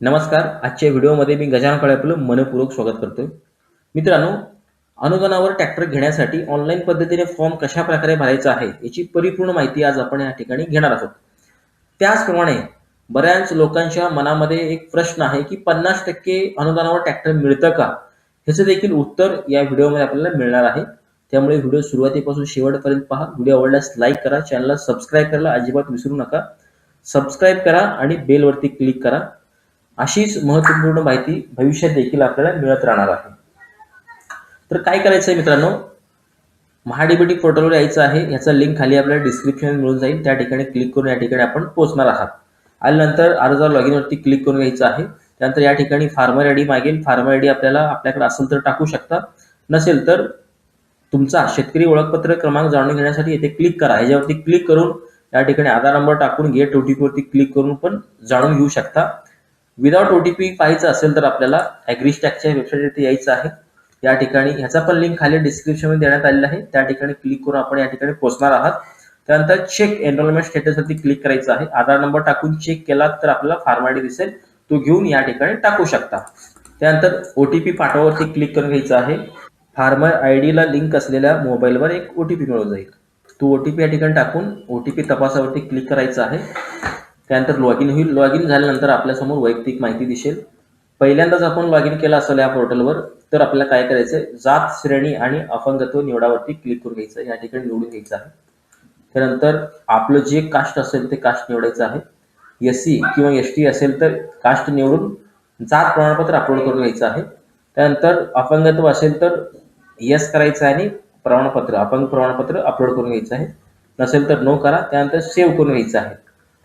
नमस्कार. आजच्या व्हिडिओमध्ये मी गजानन काळे आपलं मनपूर्वक स्वागत करतोय. मित्रांनो अनुदानावर ट्रॅक्टर घेण्यासाठी ऑनलाईन पद्धतीने फॉर्म कशा प्रकारे भरायचा आहे याची परिपूर्ण माहिती आज आपण या ठिकाणी घेणार आहोत. त्याचप्रमाणे बऱ्याच लोकांच्या मनामध्ये एक प्रश्न आहे की पन्नास टक्के अनुदानावर ट्रॅक्टर मिळतं का? ह्याचं देखील उत्तर या व्हिडिओमध्ये आपल्याला मिळणार आहे. त्यामुळे व्हिडिओ सुरुवातीपासून शेवटपर्यंत पहा. व्हिडिओ आवडल्यास लाईक करा चॅनलला सबस्क्राईब करायला अजिबात विसरू नका. सबस्क्राईब करा आणि बेलवरती क्लिक करा. अशीच महत्त्वपूर्ण माहिती भविष्यात देखील आपल्याला मिळत राहणार आहे. तर काय करायचं आहे मित्रांनो? महाडीबीटी पोर्टलवर यायचं आहे. याचा लिंक खाली आपल्याला डिस्क्रिप्शन मिळून जाईल. त्या ठिकाणी क्लिक करून या ठिकाणी आपण पोहोचणार आहात. आल्यानंतर अर्जावर लॉग इनवरती क्लिक करून घ्यायचं आहे. त्यानंतर या ठिकाणी फार्मर आय डी मागेल. फार्मर आय डी आपल्याला आपल्याकडे असेल तर टाकू शकता. नसेल तर तुमचा शेतकरी ओळखपत्र क्रमांक जाणून घेण्यासाठी येथे क्लिक करा. ह्याच्यावरती क्लिक करून या ठिकाणी आधार नंबर टाकून गेट ओटीपीवरती क्लिक करून पण जाणून घेऊ शकता. विदाउट ओटीपी पाहायचं असेल तर आपल्याला ॲग्रिस्टॅकच्या वेबसाईटवरती यायचं आहे. या ठिकाणी ह्याचा पण लिंक खाली डिस्क्रिप्शनमध्ये देण्यात आलेला आहे. त्या ठिकाणी क्लिक करून आपण या ठिकाणी पोहोचणार आहात. त्यानंतर चेक एनरोलमेंट स्टेटसवरती क्लिक करायचं आहे. आधार नंबर टाकून चेक केला तर आपल्याला फॉर्मॅलिटी दिसेल. तो घेऊन या ठिकाणी टाकू शकता. त्यानंतर ओ टी पी पाठवावरती क्लिक करून घ्यायचं आहे. फार्मर आय डीला लिंक असलेल्या मोबाईलवर एक ओ टी पी मिळून जाईल. तो ओ टी पी या ठिकाणी टाकून ओ टी पी तपासावरती क्लिक करायचं आहे. त्यानंतर लॉग इन होईल. लॉग इन झाल्यानंतर आपल्यासमोर वैयक्तिक माहिती दिसेल. पहिल्यांदाच आपण लॉग इन केलं असेल या पोर्टलवर तर आपल्याला काय करायचं जात श्रेणी आणि अपंगत्व निवडावरती क्लिक करून घ्यायचं या ठिकाणी निवडून घ्यायचं आहे. त्यानंतर आपलं जे कास्ट असेल ते कास्ट निवडायचं आहे. एस सी किंवा एस टी असेल तर कास्ट निवडून जात प्रमाणपत्र अपलोड करून घ्यायचं आहे. त्यानंतर अपंगत्व असेल तर यस करायचं आहे आणि प्रमाणपत्र अपंग प्रमाणपत्र अपलोड करून घ्यायचं आहे. नसेल तर नो करा. त्यानंतर सेव्ह करून घ्यायचं आहे.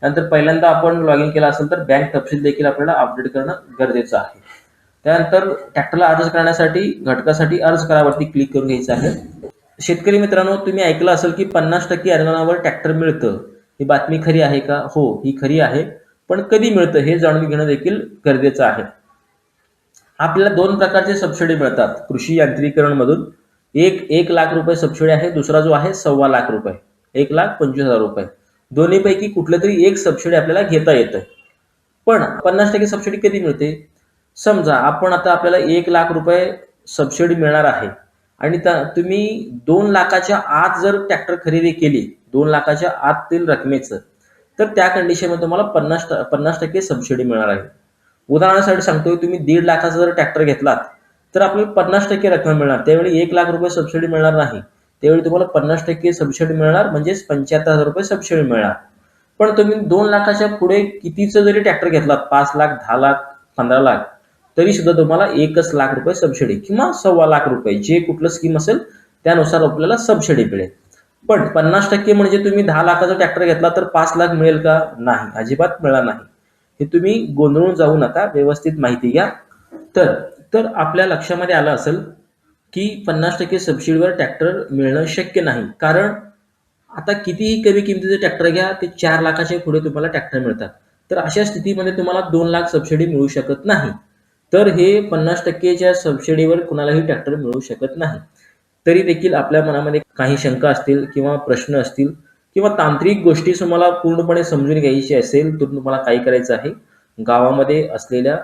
त्यानंतर पहिल्यांदा आपण लॉग इन केला असेल तर बँक तपशील देखील आपल्याला अपडेट करणं गरजेचं आहे. त्यानंतर ट्रॅक्टरला अर्ज करण्यासाठी घटकासाठी अर्ज करावरती क्लिक करून घ्यायचं आहे. शेतकरी मित्रांनो तुम्ही ऐकलं असेल की पन्नास टक्के अनुदानावर ट्रॅक्टर मिळतं. ही बातमी खरी आहे का? हो ही खरी आहे. पण कधी मिळतं हे जाणून घेणं देखील गरजेचं आहे. आपल्याला दोन प्रकारचे सबसिडी मिळतात. कृषी यांत्रिकरण मधून एक एक लाख रुपये सबसिडी आहे. दुसरा जो आहे सव्वा लाख रुपये. एक लाख पंचवीस हजार रुपये. दोन्हीपैकी कुठलं तरी एक सबसिडी आपल्याला घेता येतं पण पन्नास टक्के सबसिडी कधी मिळते? समजा आपण आता आपल्याला एक लाख रुपये सबसिडी मिळणार आहे आणि त्या तुम्ही दोन लाखाच्या आत जर ट्रॅक्टर खरेदी केली दोन लाखाच्या आतील रकमेचं तर त्या कंडिशनमध्ये तुम्हाला पन्नास पन्नास टक्के सबसिडी मिळणार आहे. उदाहरणासाठी सांगतोय तुम्ही दीड लाखाचा जर ट्रॅक्टर घेतलात तर आपल्याला पन्नास टक्के रक्कम मिळणार. त्यावेळी एक लाख रुपये सबसिडी मिळणार नाही. त्यावेळी तुम्हाला पन्नास टक्के सबसिडी मिळणार म्हणजेच पंच्याहत्तर हजार रुपये सबसिडी मिळणार. पण तुम्ही दोन लाखाच्या पुढे कितीचं जरी ट्रॅक्टर घेतलात पाच लाख दहा लाख पंधरा लाख तरी सुद्धा तुम्हाला एकच लाख रुपये सबसिडी किंवा सव्वा लाख रुपये जे कुठलं स्कीम असेल त्यानुसार आपल्याला सबसिडी मिळेल. पण पन्नास टक्के म्हणजे तुम्ही दहा लाखाचा ट्रॅक्टर घेतला तर पाच लाख मिळेल का? नाही अजिबात मिळणार नाही. हे तुम्ही गोंधळून जाऊ नका व्यवस्थित माहिती घ्या. तर तर आपल्या लक्षामध्ये आलं असेल की पन्नास टक्के सबसिडीवर ट्रॅक्टर मिळणं शक्य नाही. कारण आता कितीही कमी किमतीचे ट्रॅक्टर घ्या ते चार लाखाच्या पुढे तुम्हाला ट्रॅक्टर मिळतात. तर अशा स्थितीमध्ये तुम्हाला दोन लाख सबसिडी मिळू शकत नाही. तर हे पन्नास टक्केच्या सबसिडीवर कुणालाही ट्रॅक्टर मिळू शकत नाही. तरी देखील आपल्या मनामध्ये काही शंका असतील किंवा प्रश्न असतील किंवा तांत्रिक गोष्टी तुम्हाला पूर्णपणे समजून घ्यायची असेल तर तुम्हाला काय करायचं आहे? गावामध्ये असलेल्या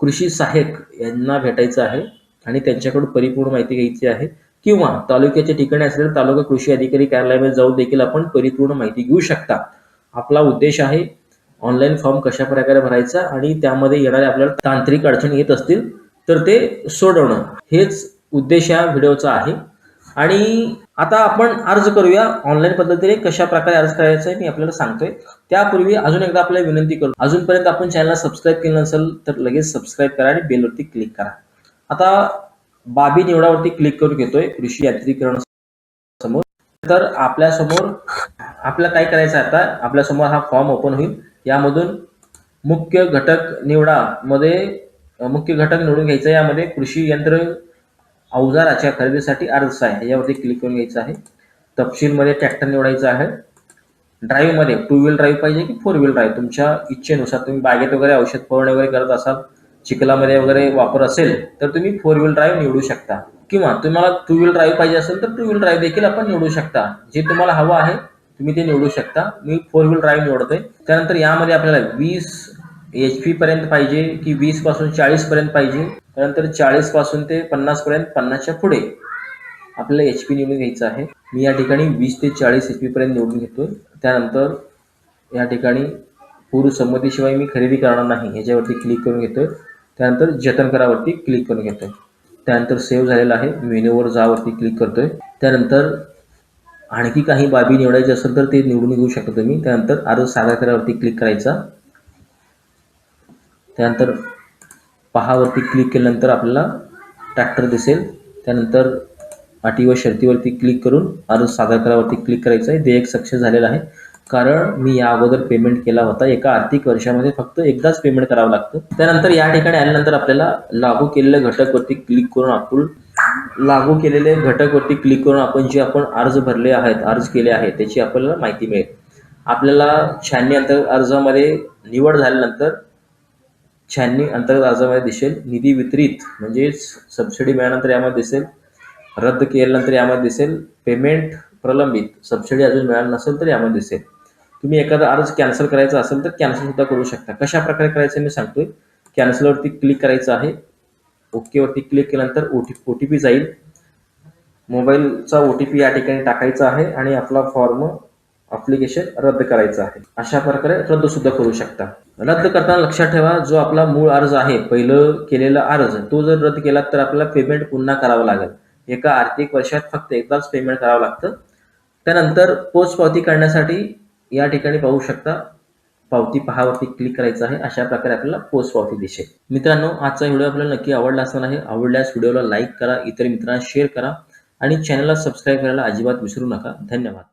कृषी सहाय्यक यांना भेटायचं आहे. आणि त्यांच्याकडून परिपूर्ण माहिती घ्यायची आहे. किंवा तालुक्याच्या ठिकाणी असलेल्या तालुका कृषी अधिकारी कार्यालयामध्ये जाऊन देखील आपण परिपूर्ण माहिती घेऊ शकता. आपला उद्देश आहे ऑनलाईन फॉर्म कशा प्रकारे भरायचा आणि त्यामध्ये येणारे आपल्याला तांत्रिक अडचणी येत असतील तर ते सोडवणं. हेच उद्देश या व्हिडिओचा आहे. आणि आता आपण अर्ज करूया. ऑनलाईन पद्धतीने कशा प्रकारे अर्ज करायचा आहे मी आपल्याला सांगतोय. त्यापूर्वी अजून एकदा आपल्याला विनंती करू. अजूनपर्यंत आपण चॅनलला सबस्क्राईब केलं नसेल तर लगेच सबस्क्राईब करा आणि बेलवरती क्लिक करा. आता बाबी निवडावरती क्लिक करून घेतोय कृषी यांत्रिकरण समोर. तर आपल्यासमोर आपल्याला काय करायचं आता? आपल्यासमोर हा फॉर्म ओपन होईल. यामधून मुख्य घटक निवडा मध्ये मुख्य घटक निवडून घ्यायचा यामध्ये कृषी यंत्र अवजाराच्या खरेदीसाठी अर्ज आहे. यावरती क्लिक करून घ्यायचं आहे. तपशीलमध्ये ट्रॅक्टर निवडायचा आहे. ड्राईव्हमध्ये टू व्हील ड्राईव्ह पाहिजे की फोर व्हील ड्राईव्ह तुमच्या इच्छेनुसार तुम्ही बागेत वगैरे औषध फवारणी वगैरे करत असाल चिखलामध्ये वगैरे वापर असेल तर तुम्ही फोर व्हील ड्राईव्ह निवडू शकता. किंवा तुम्हाला टू व्हील ड्राईव्ह पाहिजे असेल तर टू व्हील ड्राईव्ह देखील आपण निवडू शकता. जे तुम्हाला हवं आहे तुम्ही ते निवडू शकता. मी फोर व्हील ड्राईव्ह निवडतोय. त्यानंतर यामध्ये आपल्याला वीस एच पी पर्यंत पाहिजे की वीसपासून चाळीस पर्यंत पाहिजे. त्यानंतर चाळीसपासून ते पन्नास पर्यंत पन्नासच्या पुढे आपल्याला एच पी निवडून घ्यायचं आहे. मी या ठिकाणी वीस ते चाळीस एच पी पर्यंत निवडून घेतो त्यानंतर या ठिकाणी पूर्व संमतीशिवाय मी खरेदी करणार नाही याच्यावरती क्लिक करून घेतोय. त्यानंतर जतन करावरती क्लिक करून घेतोय. त्यानंतर सेव्ह झालेला आहे. मेन्यूवर जावरती क्लिक करतोय. त्यानंतर आणखी काही बाबी निवडायची असेल तर ते निवडून घेऊ शकता तुम्ही. त्यानंतर अर्ज सादर करावरती क्लिक करायचा. त्यानंतर पहावरती क्लिक केल्यानंतर आपल्याला ट्रॅक्टर दिसेल. त्यानंतर अटी व शर्तीवरती क्लिक करून अर्ज सादर करावरती क्लिक करायचं आहे. देयक सक्सेस झालेला आहे. कारण मी या अगोदर पेमेंट केला होता. एका आर्थिक वर्षामध्ये फक्त एकदाच पेमेंट करावं लागतं. त्यानंतर या ठिकाणी आल्यानंतर आपल्याला लागू केलेल्या घटकवरती क्लिक करून आपण लागू केलेले घटकवरती क्लिक करून आपण जे आपण अर्ज भरले आहेत अर्ज केले आहेत त्याची आपल्याला माहिती मिळेल. आपल्याला छाननी अंतर्गत अर्जामध्ये निवड झाल्यानंतर छाननी अंतर्गत अर्जामध्ये दिसेल. निधी वितरित म्हणजेच सबसिडी मिळाल्यानंतर यामध्ये दिसेल. रद्द केल्यानंतर यामध्ये दिसेल. पेमेंट प्रलंबित. सबसिडी अजून मिळाली नसेल तर यामध्ये दिसेल. तुम्ही एखादा अर्ज कॅन्सल करायचा असेल तर कॅन्सल सुद्धा करू शकता. कशा प्रकारे करायचं मी सांगतोय. कॅन्सलवरती क्लिक करायचं आहे. ओकेवरती क्लिक केल्यानंतर O T O T P जाईल. मोबाईलचा ओ टी पी या ठिकाणी टाकायचा आहे आणि आपला फॉर्म अप्लिकेशन रद्द करायचं आहे. अशा प्रकारे रद्द सुद्धा करू शकता. रद्द करताना लक्षात ठेवा जो आपला मूळ अर्ज आहे पहिलं केलेला अर्ज तो जर रद्द केला तर आपल्याला पेमेंट पुन्हा करावं लागेल. एका आर्थिक वर्षात फक्त एकदाच पेमेंट करावं लागतं. त्यानंतर पोच पावती करण्यासाठी या ठिकाणी पाहू शकता. पावती पहावरती क्लिक करायचं आहे. अशा प्रकारे आपल्याला पोस्ट पावती दिसेल. मित्रांनो आजचा व्हिडिओ आपल्याला नक्की आवडला असणार आहे. आवडल्यास व्हिडिओला लाईक करा. इतर मित्रांना शेअर करा. आणि चॅनलला सबस्क्राईब करायला अजिबात विसरू नका. धन्यवाद.